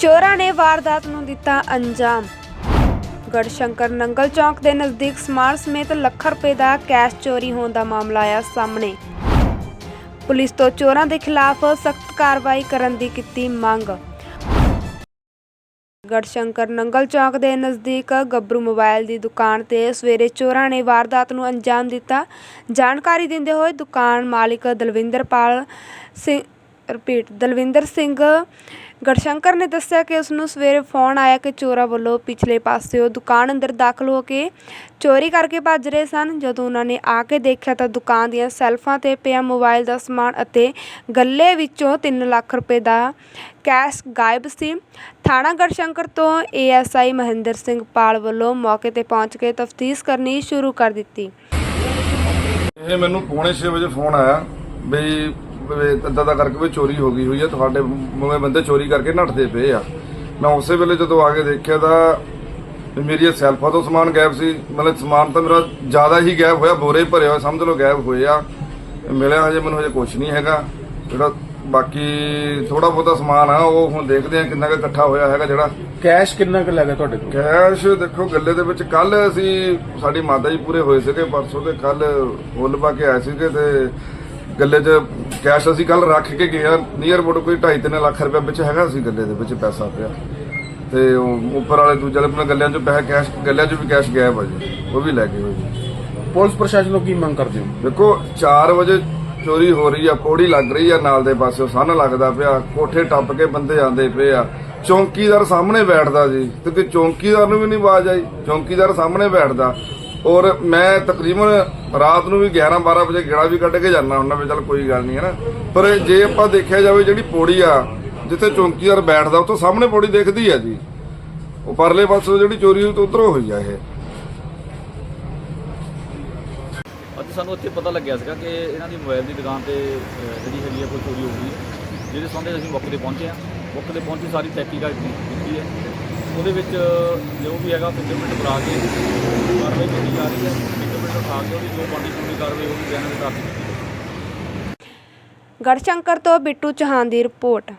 ਚੋਰਾਂ ਨੇ ਵਾਰਦਾਤ ਨੂੰ ਦਿੱਤਾ ਅੰਜਾਮ। ਗੜਸ਼ੰਕਰ ਨੰਗਲ ਚੌਕ ਦੇ ਨਜ਼ਦੀਕ ਸਮਾਨ ਸਮੇਤ ਲੱਖ ਰੁਪਏ ਦਾ ਕੈਸ਼ ਚੋਰੀ ਹੋਣ ਦਾ ਮਾਮਲਾ ਆਇਆ ਸਾਹਮਣੇ। ਪੁਲਿਸ ਤੋਂ ਚੋਰਾਂ ਦੇ ਖਿਲਾਫ ਸਖਤ ਕਾਰਵਾਈ ਕਰਨ ਦੀ ਕੀਤੀ ਮੰਗ। ਗੜਸ਼ੰਕਰ ਨੰਗਲ ਚੌਂਕ ਦੇ ਨਜ਼ਦੀਕ ਗੱਭਰੂ ਮੋਬਾਈਲ ਦੀ ਦੁਕਾਨ ਤੇ ਸਵੇਰੇ ਚੋਰਾਂ ਨੇ ਵਾਰਦਾਤ ਨੂੰ ਅੰਜਾਮ ਦਿੱਤਾ। ਜਾਣਕਾਰੀ ਦਿੰਦੇ ਹੋਏ ਦੁਕਾਨ ਮਾਲਿਕ ਦਲਵਿੰਦਰਪਾਲ ਸਿੰਘ ਰਿਪੀਟ, ਦਲਵਿੰਦਰ ਸਿੰਘ ਗੜਸ਼ੰਕਰ ਨੇ ਦੱਸਿਆ ਕਿ ਉਸ ਨੂੰ ਸਵੇਰੇ ਫੋਨ ਆਇਆ ਕਿ ਚੋਰਾਂ ਵੱਲੋਂ ਪਿਛਲੇ ਪਾਸਿਓਂ ਦੁਕਾਨ ਅੰਦਰ ਦਾਖਲ ਹੋ ਕੇ ਚੋਰੀ ਕਰਕੇ ਭੱਜ ਰਹੇ ਸਨ। ਜਦੋਂ ਉਹਨਾਂ ਨੇ ਆ ਕੇ ਦੇਖਿਆ ਤਾਂ ਦੁਕਾਨ ਦੀਆਂ ਸੈਲਫਾਂ ਤੇ ਪਿਆ ਮੋਬਾਈਲ ਦਾ ਸਮਾਨ ਅਤੇ ਗੱਲੇ ਵਿੱਚੋਂ 3 ਲੱਖ ਰੁਪਏ ਦਾ ਕੈਸ਼ ਗਾਇਬ ਸੀ। ਥਾਣਾ ਗੜਸ਼ੰਕਰ ਤੋਂ ਏਐਸਆਈ ਮਹਿੰਦਰ ਸਿੰਘ ਪਾਲ ਵੱਲੋਂ ਮੌਕੇ ਤੇ ਪਹੁੰਚ ਕੇ ਤਫਤੀਸ਼ ਕਰਨੀ ਸ਼ੁਰੂ ਕਰ ਦਿੱਤੀ। ਇਹ ਮੈਨੂੰ ਪੌਣੇ 6 ਵਜੇ ਫੋਨ ਆਇਆ ਵੀ ਏਦਾਂ ਦਾ ਕਰਕੇ ਵੀ ਚੋਰੀ ਹੋ ਗਈ ਹੋਈ ਹੈ ਤੁਹਾਡੇ ਮੂਹਰੇ ਬੰਦੇ ਚੋਰੀ ਕਰਕੇ ਨੱਠਦੇ ਪਏ ਆ। ਮੈਂ ਉਸੇ ਵੇਲੇ ਜਦੋਂ ਆ ਕੇ ਦੇਖਿਆ ਤਾਂ ਵੀ ਮੇਰੀਆਂ ਸੈਲਫਾਂ ਤੋਂ ਸਮਾਨ ਗਾਇਬ ਸੀ। ਮਤਲਬ ਸਮਾਨ ਤਾਂ ਮੇਰਾ ਜ਼ਿਆਦਾ ਹੀ ਗਾਇਬ ਹੋਇਆ ਬੋਰੇ ਭਰੇ ਹੋਏ ਸਮਝ ਲਓ ਗਾਇਬ ਹੋਏ ਆ। ਮਿਲਿਆ ਹਜੇ ਮੈਨੂੰ ਹਜੇ ਕੁਝ ਨਹੀਂ ਹੈਗਾ। ਜਿਹੜਾ ਬਾਕੀ ਥੋੜਾ ਬਹੁਤਾ ਸਮਾਨ ਆ ਉਹ ਹੁਣ ਦੇਖਦੇ ਆ ਕਿੰਨਾ ਕੁ ਇਕੱਠਾ ਹੋਇਆ ਹੈਗਾ ਜਿਹੜਾ। ਕੈਸ਼ ਕਿੰਨਾ ਕੁ ਲੱਗਾ ਤੁਹਾਡੇ ਕੋਲ? ਕੈਸ਼ ਦੇਖੋ ਗੱਲੇ ਦੇ ਵਿੱਚ ਕੱਲ ਅਸੀਂ ਸਾਡੀ ਮਾਤਾ ਜੀ ਪੂਰੇ ਹੋਏ ਸੀਗੇ ਪਰਸੋਂ ਤੇ ਕੱਲ ਫੁੱਲ ਪਾ ਕੇ ਆਏ ਸੀਗੇ ਤੇ ਗੱਲੇ 'ਚ ਕੈਸ਼ ਅਸੀਂ ਕੱਲ ਰੱਖ ਕੇ ਗਏ ਆ ਨੀਅਰ ਅਬਾਊਟ ਕੋਈ 2.5 ਲੱਖ ਰੁਪਏ ਵਿੱਚ ਹੈਗਾ ਸੀ ਗੱਲੇ ਦੇ ਵਿੱਚ ਪੈਸਾ ਪਿਆ। ਤੇ ਉਹ ਉੱਪਰ ਵਾਲੇ ਦੂਜੇ ਵਾਲੇ ਆਪਣੇ ਗੱਲਿਆਂ 'ਚ ਪੈਸੇ ਕੈਸ਼ ਗੱਲਿਆਂ 'ਚ ਵੀ ਕੈਸ਼ ਗਿਆ ਭਾਜੀ ਉਹ ਵੀ ਲੈ ਹੋਏ ਜੀ। ਪੁਲਿਸ ਪ੍ਰਸ਼ਾਸਨ ਤੋਂ ਕੀ ਮੰਗ ਕਰਦੇ ਹੋ? ਦੇਖੋ 4 ਵਜੇ ਚੋਰੀ ਹੋ ਰਹੀ ਆ ਪੌੜੀ ਲੱਗ ਰਹੀ ਆ ਨਾਲ ਦੇ ਪਾਸੇ ਸੰਨ ਲੱਗਦਾ ਪਿਆ। ਕੋਠੇ ਟੱਪ ਕੇ ਬੰਦੇ ਆਂਦੇ ਪਏ ਆ। ਚੌਂਕੀਦਾਰ ਸਾਹਮਣੇ ਬੈਠਦਾ ਜੀ। ਤੇ ਕਿ ਚੌਂਕੀਦਾਰ ਨੂੰ ਵੀ ਨਹੀਂ ਆਵਾਜ਼ ਆਈ। ਚੌਂਕੀਦਾਰ ਸਾਹਮਣੇ ਬੈਠਦਾ। ਔਰ ਮੈਂ ਤਕਰੀਬਨ ਰਾਤ ਨੂੰ ਵੀ 11 12 ਵਜੇ ਗੇੜਾ ਵੀ ਕੱਢ ਕੇ ਜਾਂਦਾ ਹੁੰਦਾ ਵੀ ਚੱਲ ਕੋਈ ਗੱਲ ਨਹੀਂ ਹੈ ਨਾ? ਪਰ ਜੇ ਆਪਾਂ ਦੇਖਿਆ ਜਾਵੇ ਜਿਹੜੀ ਪੌੜੀ ਆ ਜਿੱਥੇ ਚੌਂਕੀਦਾਰ ਬੈਠਦਾ ਉੱਥੋਂ ਸਾਹਮਣੇ ਪੌੜੀ ਦਿਖਦੀ ਆ ਜੀ। ਉਹ ਪਰਲੇ ਪਾਸੋਂ ਜਿਹੜੀ ਚੋਰੀ ਹੋਈ ਉਧਰੋਂ ਹੋਈ ਆ ਇਹ। ਅੱਜ ਸਾਨੂੰ ਇੱਥੇ ਪਤਾ ਲੱਗਿਆ ਸੀਗਾ ਕਿ ਇਹਨਾਂ ਦੀ ਮੋਬਾਈਲ ਦੀ ਦੁਕਾਨ ਤੇ ਅਹ, ਜਿਹੜੀ ਹੈਗੀ ਆ ਕੋਈ ਚੋਰੀ ਹੋ ਗਈ ਹੈ। ਜਿਹਦੇ ਸੰਬੰਧ ਅਸੀਂ ਮੌਕੇ ਤੇ ਪਹੁੰਚੇ ਹਾਂ। ਮੌਕੇ ਤੇ ਪਹੁੰਚੀ ਸਾਰੀ ਤਹਿਕੀਕਾਤ ਕੀਤੀ ਹੈ। ਉਹਦੇ ਵਿੱਚ ਜੋ ਵੀ ਹੈਗਾ ਫਿੰਗਰਪ੍ਰਿੰਟ ਕਰਾ ਕੇ ਕਾਰਵਾਈ ਰਹੀ ਹੈ। ਫਿੰਗਰਪ੍ਰਿੰਟ ਉਠਾ ਕੇ ਉਹਦੀ ਜੋ ਬਣਦੀ ਕਾਨੂੰਨੀ ਕਾਰਵਾਈ ਉਹ ਬਿਆਨ ਦੇ ਤਹਿਤ ਕੀਤੀ ਗੜਸ਼ੰਕਰ ਤੋਂ ਬਿੱਟੂ ਚੌਹਾਨ ਦੀ ਰਿਪੋਰਟ।